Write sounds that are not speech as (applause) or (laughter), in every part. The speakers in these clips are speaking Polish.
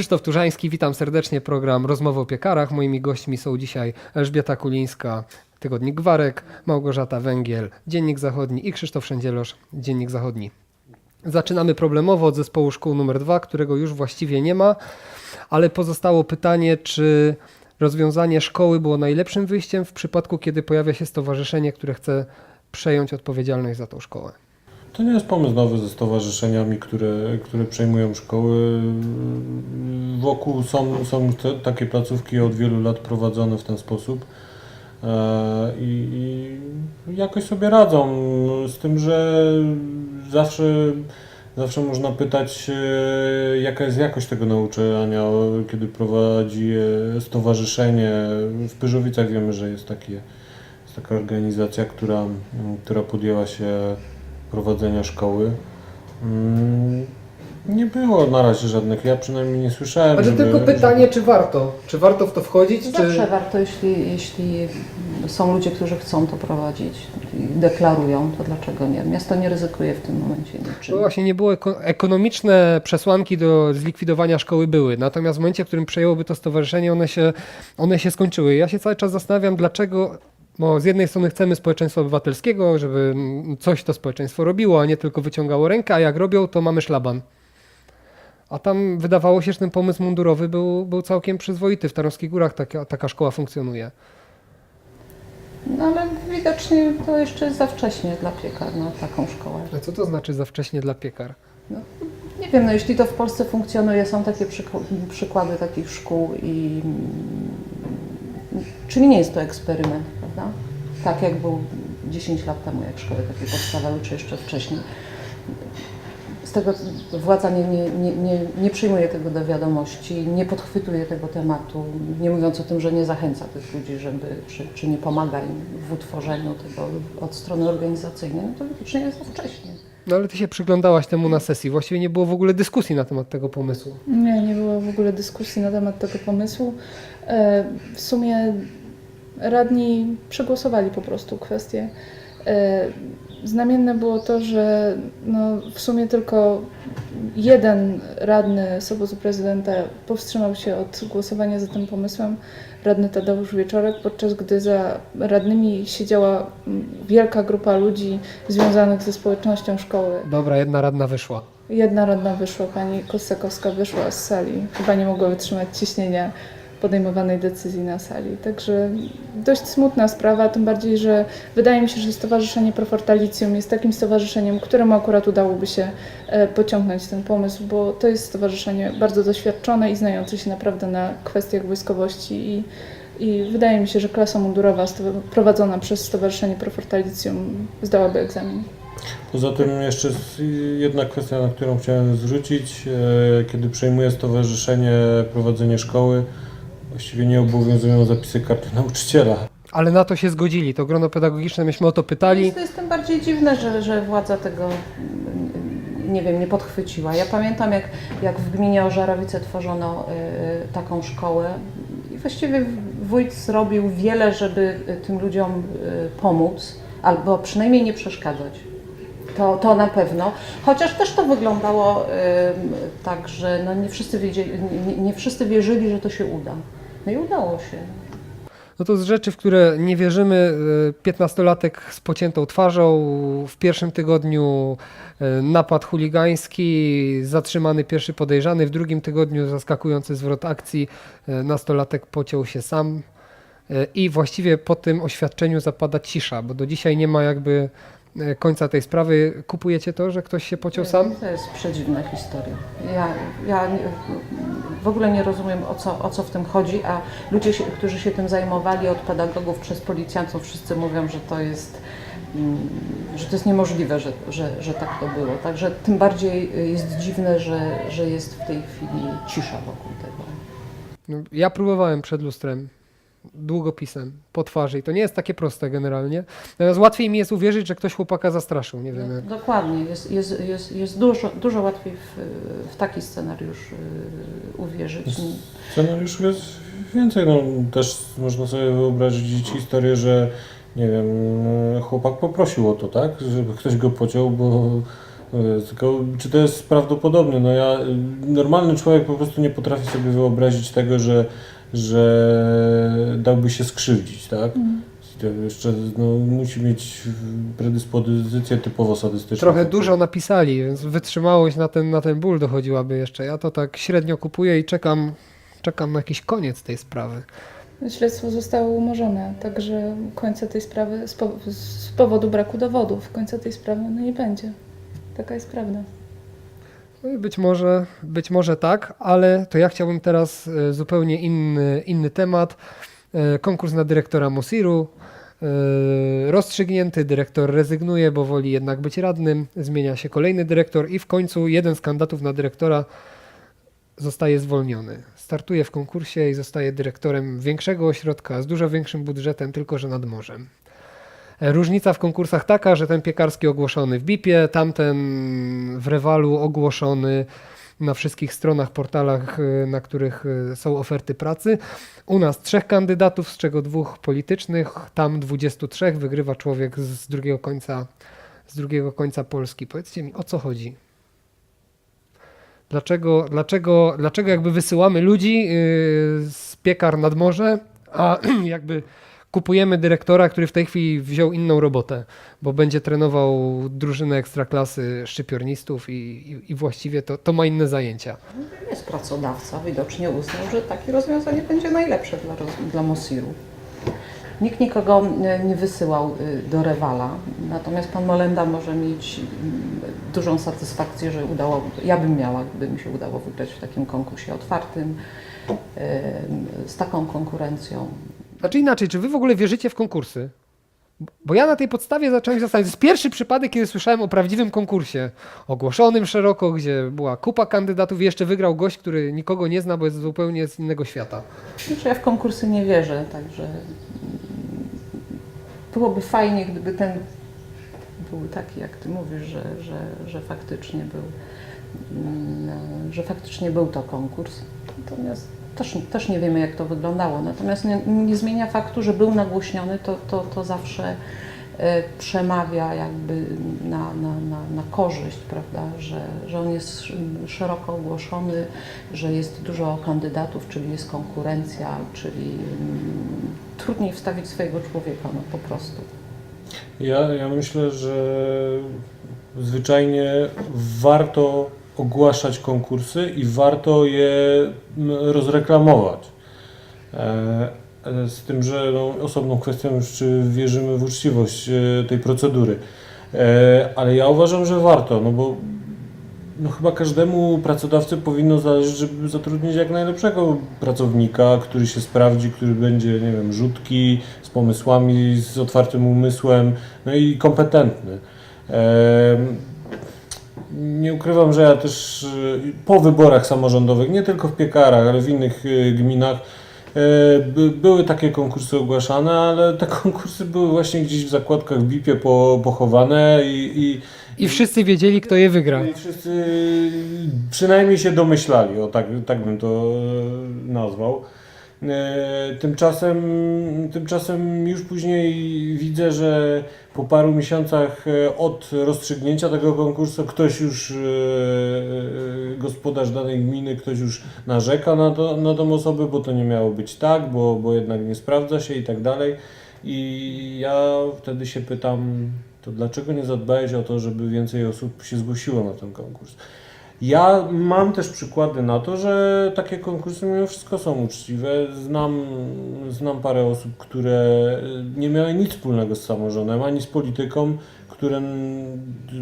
Krzysztof Turzański, witam serdecznie. Program Rozmowy o piekarach. Moimi gośćmi są dzisiaj Elżbieta Kulińska, Tygodnik Gwarek, Małgorzata Węgiel, Dziennik Zachodni i Krzysztof Szędzielosz, Dziennik Zachodni. Zaczynamy problemowo od zespołu szkół numer 2, którego już właściwie nie ma, ale pozostało pytanie, czy rozwiązanie szkoły było najlepszym wyjściem w przypadku, kiedy pojawia się stowarzyszenie, które chce przejąć odpowiedzialność za tą szkołę. To nie jest pomysł nowy ze stowarzyszeniami, które, które przejmują szkoły. Wokół są, są te, takie placówki od wielu lat prowadzone w ten sposób e, i, i jakoś sobie radzą. Z tym, że zawsze, zawsze można pytać, e, jaka jest jakość tego nauczania, kiedy prowadzi stowarzyszenie. W Pyrzowicach wiemy, że jest, takie, jest taka organizacja, która, która podjęła się prowadzenia szkoły. Mm, Nie było na razie żadnych, ja przynajmniej nie słyszałem. Ale żeby- tylko pytanie, czy warto? Czy warto w to wchodzić? Zawsze Czy... warto, jeśli, jeśli są ludzie, którzy chcą to prowadzić i deklarują, to dlaczego nie? Miasto nie ryzykuje w tym momencie niczym. No właśnie nie było eko- ekonomiczne przesłanki do zlikwidowania szkoły były, natomiast w momencie, w którym przejęłoby to stowarzyszenie, one się, one się skończyły. Ja się cały czas zastanawiam, dlaczego, bo z jednej strony chcemy społeczeństwa obywatelskiego, żeby coś to społeczeństwo robiło, a nie tylko wyciągało rękę, a jak robią, to mamy szlaban. A tam wydawało się, że ten pomysł mundurowy był, był całkiem przyzwoity. W Tarnowskich Górach taka, taka szkoła funkcjonuje. No ale widocznie to jeszcze jest za wcześnie dla piekar na taką szkołę. A co to znaczy za wcześnie dla piekar? Nie wiem, no jeśli to w Polsce funkcjonuje, są takie przyk- przykłady takich szkół i mm, czyli nie jest to eksperyment, prawda? Tak jak był 10 lat temu, jak szkoły takie powstawały, czy jeszcze wcześniej. Z tego władza nie, nie, nie, nie, nie przyjmuje tego do wiadomości, nie podchwytuje tego tematu, nie mówiąc o tym, że nie zachęca tych ludzi, żeby, czy, czy nie pomaga im w utworzeniu tego od strony organizacyjnej, no to widocznie jest za wcześnie. No ale ty się przyglądałaś temu na sesji. Właściwie nie było w ogóle dyskusji na temat tego pomysłu. Nie, nie było w ogóle dyskusji na temat tego pomysłu. E, W sumie radni przegłosowali po prostu kwestię. E, Znamienne było to, że no w sumie tylko jeden radny z obozu prezydenta powstrzymał się od głosowania za tym pomysłem, radny Tadeusz Wieczorek, podczas gdy za radnymi siedziała mm, wielka grupa ludzi związanych ze społecznością szkoły. Dobra, jedna radna wyszła. Jedna radna wyszła, pani Kosakowska wyszła z sali. Chyba nie mogła wytrzymać ciśnienia podejmowanej decyzji na sali. Także dość smutna sprawa, tym bardziej, że wydaje mi się, że Stowarzyszenie Profortalicjum jest takim stowarzyszeniem, któremu akurat udałoby się e, pociągnąć ten pomysł, bo to jest stowarzyszenie bardzo doświadczone i znające się naprawdę na kwestiach wojskowości i, i wydaje mi się, że klasa mundurowa prowadzona przez Stowarzyszenie Profortalicjum zdałaby egzamin. Poza tym jeszcze jedna kwestia, na którą chciałem zwrócić. E, Kiedy przejmuje stowarzyszenie prowadzenie szkoły, właściwie nie obowiązują zapisy karty nauczyciela. Ale na to się zgodzili. To grono pedagogiczne, myśmy o to pytali. Jest, to jest tym bardziej dziwne, że, że władza tego mm, nie wiem, nie podchwyciła. Ja pamiętam, jak, jak w gminie Ożarowice tworzono y, taką szkołę i właściwie wójt zrobił wiele, żeby y, tym ludziom y, pomóc, albo przynajmniej nie przeszkadzać. To, to na pewno. Chociaż też to wyglądało y, tak, że no nie, wszyscy wiedzieli, nie, nie wszyscy wierzyli, że to się uda. No i udało się. No to z rzeczy, w które nie wierzymy. e, 15-latek z pociętą twarzą. W pierwszym tygodniu e, napad chuligański, zatrzymany pierwszy podejrzany. W drugim tygodniu zaskakujący zwrot akcji. e, Nastolatek pociął się sam. E, I właściwie po tym oświadczeniu zapada cisza, bo do dzisiaj nie ma jakby e, końca tej sprawy. Kupujecie to, że ktoś się pociął sam? To jest przedziwna historia. Ja, ja nie, w ogóle nie rozumiem, o co, o co w tym chodzi, a ludzie, się, którzy się tym zajmowali, od pedagogów przez policjantów, wszyscy mówią, że to jest, mm, że to jest niemożliwe, że, że, że tak to było. Także tym bardziej jest dziwne, że, że jest w tej chwili cisza wokół tego. No, Ja próbowałem przed lustrem, długopisem, po twarzy i to nie jest takie proste generalnie. Natomiast łatwiej mi jest uwierzyć, że ktoś chłopaka zastraszył, nie wiem jak. Dokładnie, jest, jest, jest, jest dużo, dużo łatwiej w, w taki scenariusz y, uwierzyć. Scenariuszów jest więcej. No, też można sobie wyobrazić historię, że nie wiem, chłopak poprosił o to, tak? Żeby ktoś go pociął, bo E, Tylko czy to jest prawdopodobne? No ja, y, normalny człowiek po prostu nie potrafi sobie wyobrazić tego, że, że dałby się skrzywdzić, tak? To jeszcze no, musi mieć predyspozycję typowo sadystyczną. Trochę dużo napisali, więc wytrzymałość na ten, na ten ból dochodziłaby jeszcze. Ja to tak średnio kupuję i czekam, czekam na jakiś koniec tej sprawy. Śledztwo zostało umorzone, także końca tej sprawy z powodu braku dowodów, końca tej sprawy no nie będzie. Taka jest prawda. No być może, być może tak, ale to ja chciałbym teraz e, zupełnie inny, inny temat. E, Konkurs na dyrektora Mosiru. e, Rozstrzygnięty, dyrektor rezygnuje, bo woli jednak być radnym. Zmienia się kolejny dyrektor i w końcu jeden z kandydatów na dyrektora zostaje zwolniony. Startuje w konkursie i zostaje dyrektorem większego ośrodka z dużo większym budżetem, tylko że nad morzem. Różnica w konkursach taka, że ten piekarski ogłoszony w BIP-ie, tamten w Rewalu ogłoszony na wszystkich stronach, portalach, e, na których e, są oferty pracy. U nas trzech kandydatów, z czego dwóch politycznych, tam 23 wygrywa człowiek z drugiego końca, z drugiego końca Polski. Powiedzcie mi, o co chodzi? Dlaczego, dlaczego, dlaczego jakby wysyłamy ludzi yy, z piekar nad morze, a (clears throat) jakby kupujemy dyrektora, który w tej chwili wziął inną robotę, bo będzie trenował drużynę ekstraklasy szczypiornistów i, i, i właściwie to, to ma inne zajęcia. Jest pracodawca, widocznie uznał, że takie rozwiązanie będzie najlepsze dla, dla Mosiru. Nikt nikogo e, nie wysyłał y, do rewala, natomiast pan Molenda może mieć dużą satysfakcję, że udało, ja bym miała, gdyby mi się udało wygrać w takim konkursie otwartym, em, z taką konkurencją. Znaczy inaczej, czy wy w ogóle wierzycie w konkursy? Bo ja na tej podstawie zacząłem zastanawiać. To jest pierwszy przypadek, kiedy słyszałem o prawdziwym konkursie. Ogłoszonym szeroko, gdzie była kupa kandydatów i jeszcze wygrał gość, który nikogo nie zna, bo jest zupełnie z innego świata. Znaczy ja w konkursy nie wierzę, także byłoby fajnie, gdyby ten był taki, jak ty mówisz, że, że, że faktycznie był, mm, że faktycznie był to konkurs. Natomiast też, też nie wiemy, jak to wyglądało. Natomiast nie, nie zmienia faktu, że był nagłośniony, to, to, to zawsze e, przemawia jakby na, na, na, na korzyść, prawda, że, że on jest sz- szeroko ogłoszony, że jest dużo kandydatów, czyli jest konkurencja, czyli mm, trudniej wstawić swojego człowieka, no po prostu. Ja, ja myślę, że zwyczajnie warto ogłaszać konkursy i warto je rozreklamować. E, e, Z tym, że no, osobną kwestią już, czy wierzymy w uczciwość e, tej procedury. Ale ja uważam, że warto, no bo no chyba każdemu pracodawcy powinno zależeć, żeby zatrudnić jak najlepszego pracownika, który się sprawdzi, który będzie, nie wiem, rzutki, z pomysłami, z otwartym umysłem, no i kompetentny. Nie ukrywam, że ja też y, po wyborach samorządowych, nie tylko w Piekarach, ale w innych y, gminach, by- były takie konkursy ogłaszane, ale te (laughs) konkursy były właśnie gdzieś w zakładkach w BIP-ie po, pochowane i, i I wszyscy wiedzieli, kto je wygra. i wszyscy przynajmniej się domyślali, o tak, tak bym to nazwał. E, Tymczasem, tymczasem już później widzę, że po paru miesiącach e, od rozstrzygnięcia tego konkursu ktoś już, e, gospodarz danej gminy, ktoś już narzeka na, to, na tą osobę, bo to nie miało być tak, bo, bo jednak nie sprawdza się i tak dalej. I ja wtedy się pytam, to dlaczego nie zadbałeś o to, żeby więcej osób się zgłosiło na ten konkurs? Ja mam też przykłady na to, że takie konkursy mimo wszystko są uczciwe. Znam, znam parę osób, które nie miały nic wspólnego z samorządem, ani z polityką, które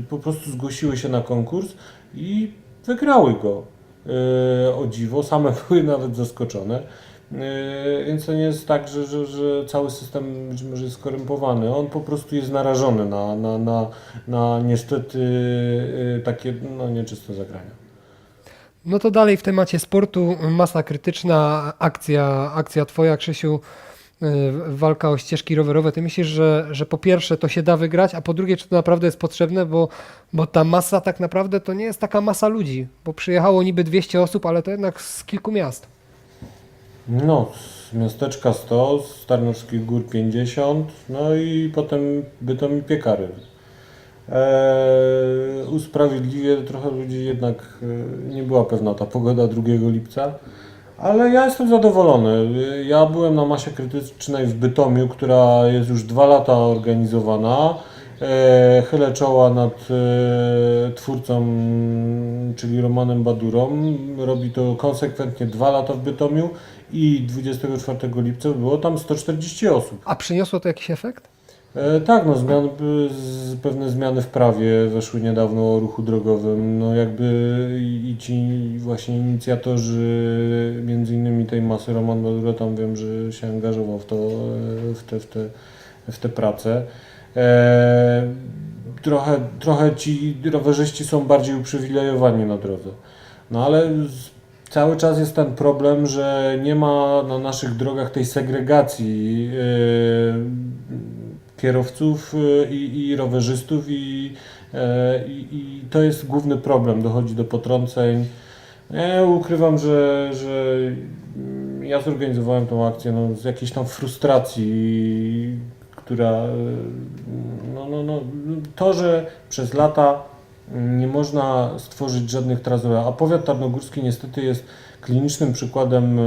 po prostu zgłosiły się na konkurs i wygrały go. E, O dziwo, same (laughs) były nawet zaskoczone. E, Więc to nie jest tak, że, że, że cały system być może jest skorumpowany. On po prostu jest narażony na, na, na, na niestety e, takie no, nieczyste zagrania. No to dalej w temacie sportu, masa krytyczna, akcja, akcja twoja Krzysiu, walka o ścieżki rowerowe. Ty myślisz, że, że po pierwsze to się da wygrać, a po drugie czy to naprawdę jest potrzebne, bo, bo ta masa tak naprawdę to nie jest taka masa ludzi, bo przyjechało niby 200 osób, ale to jednak z kilku miast. No, z miasteczka 100, z Tarnowskich Gór 50, no i potem Bytom i Piekary. E, usprawiedliwie trochę ludzi jednak e, nie była pewna ta pogoda 2 lipca. Ale ja jestem zadowolony. Ja byłem na masie krytycznej w Bytomiu, która jest już dwa lata organizowana. E, chylę czoła nad e, twórcą, czyli Romanem Badurą. Robi to konsekwentnie dwa lata w Bytomiu i 24 lipca było tam 140 osób. A przyniosło to jakiś efekt? E, tak, no zmian, z, pewne zmiany w prawie weszły niedawno o ruchu drogowym. No jakby i, ci właśnie inicjatorzy między innymi tej masy, Roman Badura tam wiem, że się angażował w to, e, w te, w te, w te prace. E, trochę, trochę ci rowerzyści są bardziej uprzywilejowani na drodze. No ale cały czas jest ten problem, że nie ma na naszych drogach tej segregacji kierowców e, i, i rowerzystów i, e, i, i to jest główny problem. Dochodzi do potrąceń. Ja ukrywam, że, że ja zorganizowałem tą akcję no, z jakiejś tam frustracji, która e, no, no, no, to, że przez lata nie można stworzyć żadnych rowerowych, a powiat tarnogórski niestety jest klinicznym przykładem e,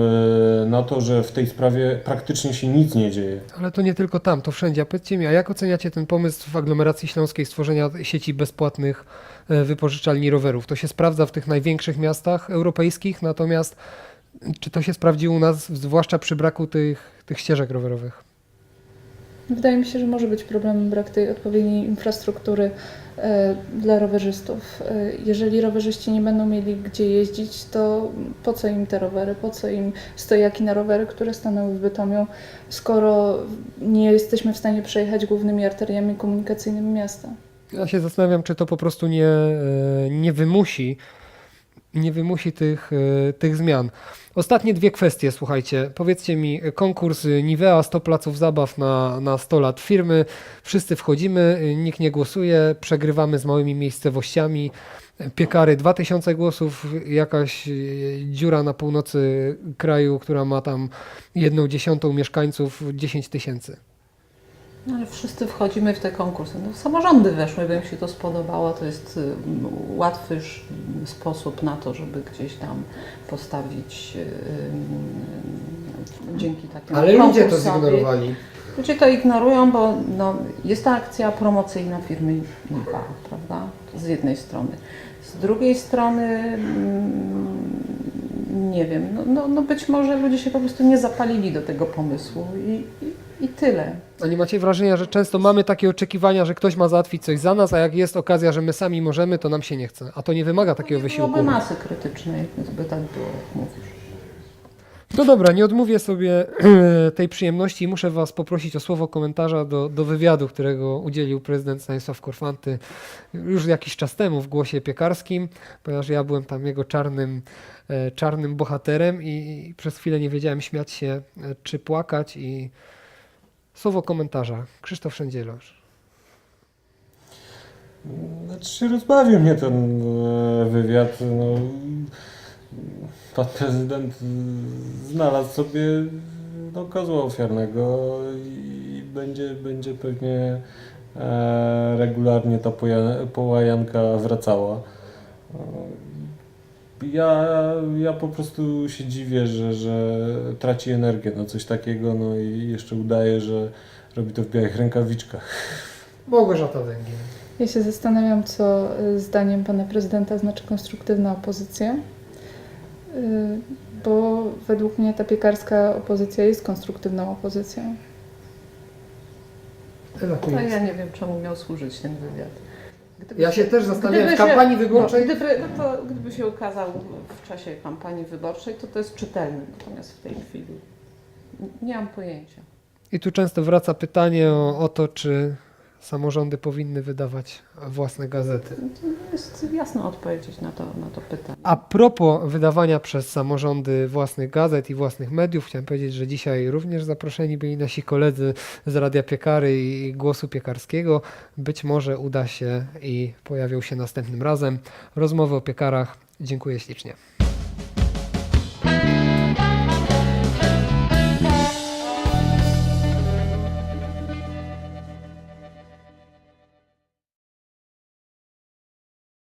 na to, że w tej sprawie praktycznie się nic nie dzieje. Ale to nie tylko tam, to wszędzie. A powiedzcie mi, a jak oceniacie ten pomysł w aglomeracji śląskiej stworzenia sieci bezpłatnych e, wypożyczalni rowerów? To się sprawdza w tych największych miastach europejskich, natomiast czy to się sprawdzi u nas, zwłaszcza przy braku tych, tych ścieżek rowerowych? Wydaje mi się, że może być problemem brak tej odpowiedniej infrastruktury e, dla rowerzystów. E, jeżeli rowerzyści nie będą mieli gdzie jeździć, to po co im te rowery, po co im stojaki na rowery, które stanęły w Bytomiu, skoro nie jesteśmy w stanie przejechać głównymi arteriami komunikacyjnymi miasta. Ja się zastanawiam, czy to po prostu nie, e, nie wymusi, nie wymusi tych, tych zmian. Ostatnie dwie kwestie, słuchajcie. Powiedzcie mi, konkurs Nivea 100 placów zabaw na, na 100 lat firmy. Wszyscy wchodzimy, nikt nie głosuje, przegrywamy z małymi miejscowościami. Piekary 2000 głosów, jakaś dziura na północy kraju, która ma tam jedną dziesiątą mieszkańców 10 tysięcy. No, ale wszyscy wchodzimy w te konkursy. No, samorządy weszły, by im się to spodobało. To jest y, łatwy sz- sposób na to, żeby gdzieś tam postawić y, y, dzięki takim konkursowi. Ludzie to ignorują, bo no, jest to akcja promocyjna firmy Niva, prawda? Z jednej strony. Z drugiej strony, mm, nie wiem, no, no, no być może ludzie się po prostu nie zapalili do tego pomysłu i, i, i tyle. A nie macie wrażenia, że często mamy takie oczekiwania, że ktoś ma załatwić coś za nas, a jak jest okazja, że my sami możemy, to nam się nie chce. A to nie wymaga takiego nie wysiłku. byłoby masy krytycznej, by tak było, jak mówisz. No dobra, nie odmówię sobie tej przyjemności i muszę Was poprosić o słowo komentarza do, do wywiadu, którego udzielił prezydent Stanisław Korfanty już jakiś czas temu w Głosie Piekarskim, ponieważ ja byłem tam jego czarnym, e, czarnym bohaterem i, i przez chwilę nie wiedziałem śmiać się e, czy płakać i słowo komentarza. Krzysztof Szędzielosz. Znaczy rozbawił mnie ten e, wywiad. No, pan prezydent znalazł sobie no, kozła ofiarnego i będzie, będzie pewnie e, regularnie ta połajanka wracała. Ja, ja po prostu się dziwię, że, że traci energię na coś takiego, no i jeszcze udaje, że robi to w białych rękawiczkach. Małgorzata Węgiel. Ja się zastanawiam, co y, zdaniem pana prezydenta znaczy konstruktywna opozycja, bo według mnie ta piekarska opozycja jest konstruktywną opozycją. No ja nie wiem, czemu miał służyć ten wywiad. Gdyby Ja się też zastanawiałem, gdyby w kampanii wyborczej- No, gdyby, no to, gdyby się ukazał w czasie kampanii wyborczej, to to jest czytelne. Natomiast w tej chwili nie mam pojęcia. I tu często wraca pytanie o, o to, czy samorządy powinny wydawać własne gazety. To jest jasno odpowiedzieć na to, na to pytanie. A propos wydawania przez samorządy własnych gazet i własnych mediów, chciałem powiedzieć, że dzisiaj również zaproszeni byli nasi koledzy z Radia Piekary i Głosu Piekarskiego. Być może uda się i pojawią się następnym razem. Rozmowy o piekarach. Dziękuję ślicznie.